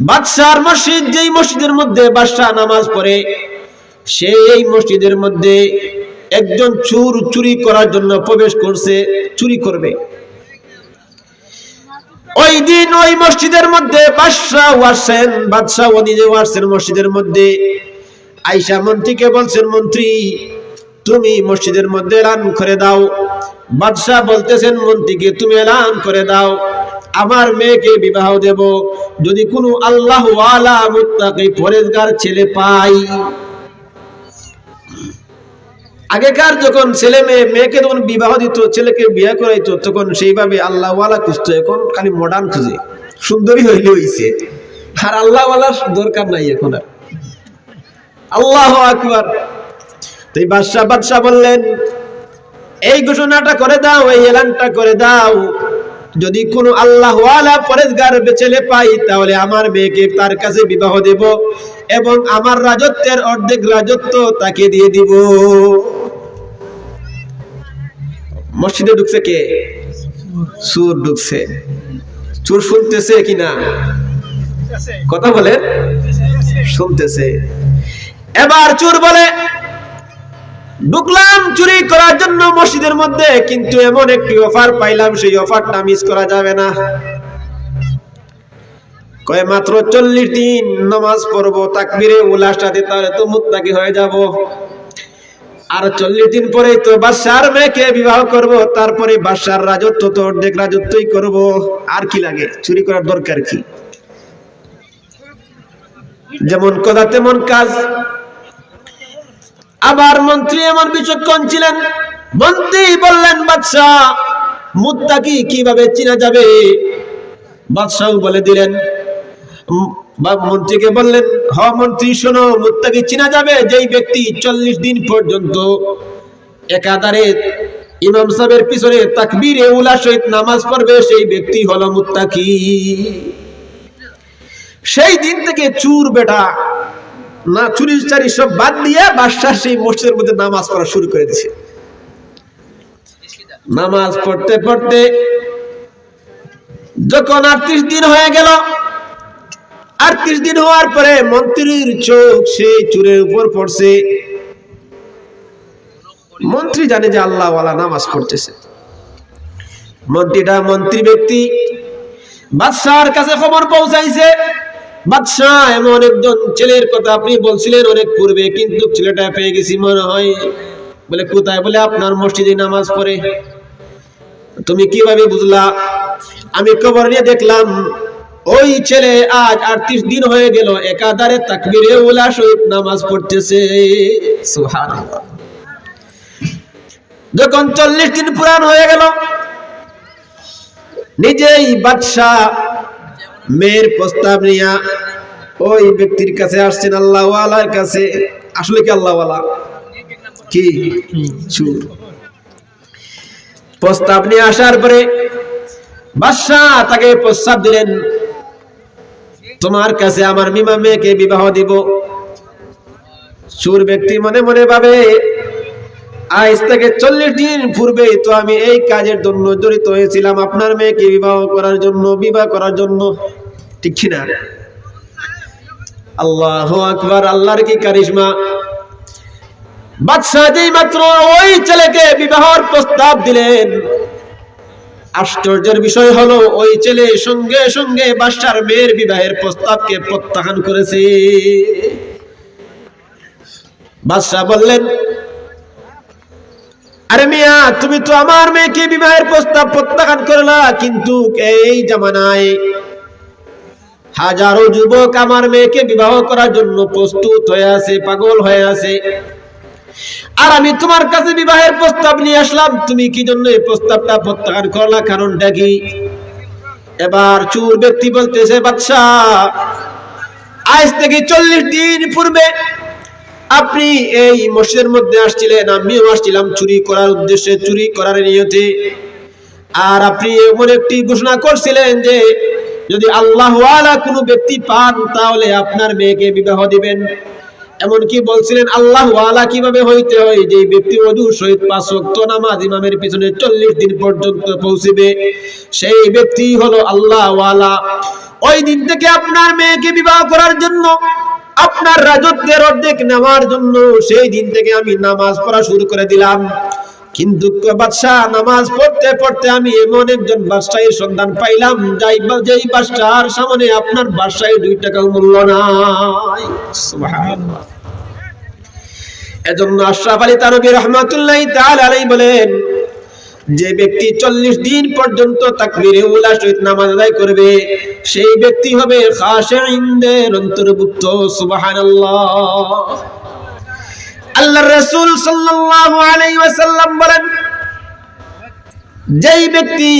বাদশার মসজিদ যেই মসজিদের মধ্যে বাদশাহ নামাজ পড়ে, সেই মসজিদের মধ্যে একজন চুর চুরি করার জন্য প্রবেশ করছে, চুরি করবে। ওই দিন ওই মসজিদের মধ্যে বাদশাহ মসজিদের মধ্যে। আইসা মন্ত্রীকে বলছেন, মন্ত্রী, তুমি মসজিদের মধ্যে এলান করে দাও। বাদশাহ বলতেছেন, মন্ত্রীকে তুমি এলান করে দাও। আমার মেয়েকে বিবাহ দেব। যদি কোনো আল্লাহ মুত্তাকি পরেজগার ছেলে পাই আগেকার যখন ছেলে মেয়ে, মেয়েকে যখন বিবাহ দিত, ছেলেকে বিয়ে করাইতো, তখন সেইভাবে আল্লাহওয়ালা খুঁজতো। এখন খালি মডার্ন খুঁজে। সুন্দরী হইলে হইছে। আর আল্লাহওয়ালার দরকার নাই এখন আর। আল্লাহ আকবার। তো এই বাদশাহ বাদশাহ বললেন, এই ঘোষণাটা করে দাও, এই এলানটা করে দাও। যদি কোনো আল্লাহ পরেজগার ছেলে পাই, তাহলে আমার মেয়েকে তার কাছে বিবাহ দেব এবং আমার রাজত্বের অর্ধেক রাজত্ব তাকে দিয়ে দিব। মসজিদে ঢুকছে কে? সুর ঢুকছে। চুর শুনতেছে কিনা কথা বলেন? শুনতেছে। এবার চোর বলে ঢুকলাম, চুরি করার জন্য মসজিদের মধ্যে, কিন্তু এমন একটি অফার পাইলাম, সেই অফারটা মিস করা যাবে না। মাত্র চল্লিশ দিন পড়ব, তাকবিরে তাহলে তো মুত্তাকি হয়ে যাব। আর চল্লিশ দিন পরে তো বাদশার মেয়েকে বিবাহ করব, তারপরে বাদশার রাজত্ব তো অর্ধেক রাজত্বই করব। আর কি লাগে? চুরি করার দরকার কি? যেমন কথা তেমন কাজ আবার মন্ত্রী এমন বিচক্ষণ ছিলেন। মন্ত্রী বললেন, বাদশাহ, মুত্তাকি কীভাবে চিনা যাবে? বাদশাহ বলে দিলেন মন্ত্রীকে বললেন, হ মন্ত্রী, শোনো, মুত্তাকি চিনা যাবে যেই ব্যক্তি চল্লিশ দিন পর্যন্ত একাধারে ইমাম সাহেবের পিছনে তাকবীর উলা সহিত নামাজ পড়বে, সেই ব্যক্তি হলো মুত্তাকি। সেই দিন থেকে চুর বেটা না, চুরি, চারি সব বাদ দিয়ে বাদশাহ সেই মসজিদের মধ্যে নামাজ পড়া শুরু করে দিছে। নামাজ পড়তে পড়তে যখন আটত্রিশ দিন হয়ে গেল, আটত্রিশ দিন হওয়ার পরে মন্ত্রীর চোখ সেই চুরের উপর পড়ছে। মন্ত্রী জানে যে আল্লাহওয়ালা নামাজ পড়তেছে। মন্ত্রীটা মন্ত্রী ব্যক্তি, বাদশাহর কাছে খবর পৌঁছাইছে। বাদশাহ, এমন একজন ছেলের কথা আপনি বলছিলেন অনেক পূর্বে, কিন্তু ছেলেটা পেয়ে গেছি মনে হয়। বলে, কোথায়? বলে, আপনার মসজিদে নামাজ পড়ে। তুমি কীভাবে বুঝলা? আমি খবর নিয়ে দেখলাম, ওই ছেলে আজ আটত্রিশ দিন হয়ে গেল, একাধারে তাকবিরে উলা সহিত নামাজ পড়তেছে। যখন চল্লিশ দিন পুরান হয়ে গেল, নিজেই বাদশাহ মেয়ের প্রস্তাব নিয়া ওই ব্যক্তির কাছে আসছেন আল্লাহ আল্লাহর কাছে। আসলে কি আল্লাহ কি? চুর। প্রস্তাব নিয়ে আসার পরে বাদশাহ তাকে প্রস্তাব দিলেন, তোমার কাছে আমার মিমা মেয়েকে বিবাহ দিব। চুর ব্যক্তি মনে মনে ভাবে আজ থেকে চল্লিশ দিন পূর্বে তো আমি এই কাজের জন্য জড়িত হয়েছিলাম। আপনার মেয়েকে বিবাহ করার জন্য, বিবাহ করার জন্য। ঠিক না আল্লাহ আকবার, আল্লাহর কি কারিশমা? বাদশাহ যেই মাত্র ওই ছেলেকে বিবাহর প্রস্তাব দিলেন। আশ্চর্যের বিষয় হলো, ওই ছেলে সঙ্গে সঙ্গে বাদশার মেয়ের বিবাহের প্রস্তাবকে প্রত্যাখ্যান করেছে। বাদশাহ বললেন আরে মিয়া, তুমি তো আমার মেয়েকে বিবাহের প্রস্তাব প্রত্যাখ্যান করলা, কিন্তু এই জামানায় হাজারো যুবক আমার মেয়েকে বিবাহ করার জন্য প্রস্তুত হয়ে আছে, পাগল হয়ে আছে। আর আমি তোমার কাছে বিবাহের প্রস্তাব নিয়ে আসলাম, তুমি কি জন্য এই প্রস্তাবটা প্রত্যাখ্যান করলা? কারণটা কি? এবার চুর ব্যক্তি বলতেছে, বাদশাহ, আজ থেকে চল্লিশ দিন পূর্বে আপনি এই মসজিদের মধ্যে আসছিলেন, আমিও আসছিলাম চুরি করার উদ্দেশ্যে, চুরি করার নিয়তে। আর আপনি এমন একটি ঘোষণা করছিলেন যে, যদি আল্লাহ কোনো ব্যক্তি পান, তাহলে আপনার মেয়েকে বিবাহ দিবেন। এমনকি বলছিলেন, আল্লাহ ওয়ালা কীভাবে হইতে হয়, যে ব্যক্তি অজু সহিত পাঁচ ওয়াক্ত নামাজ ইমামের পিছনে চল্লিশ দিন পর্যন্ত পৌঁছিবে, সেই ব্যক্তি হলো আল্লাহ ওয়ালা ওই দিন থেকে আপনার মেয়েকে বিবাহ করার জন্য আপনার রাজত্বের অর্ধেক নেওয়ার জন্য সেই দিন থেকে আমি নামাজ পড়া শুরু করে দিলাম কিন্তু বাদশাহ, নামাজ পড়তে পড়তে আমি এমন একজন বাদশাহের সন্ধান পাইলাম, যাই যেই বাদশাহর সামনে আপনার বাদশাহের দুই টাকা মূল্য নাই। এজন্য আশরাফ আলী তানবী রহমাতুল্লাহ তাআলা আলাইহি বলেন যে ব্যক্তি চল্লিশ দিন পর্যন্ত তাকবির উলা সহিত নামাজ আদায় করবে, সেই ব্যক্তি হবে খাশিঈনদের অন্তর্ভুক্ত, সুবহানাল্লাহ। আল্লাহ রাসূল সাল্লাল্লাহু বলেন, যেই ব্যক্তি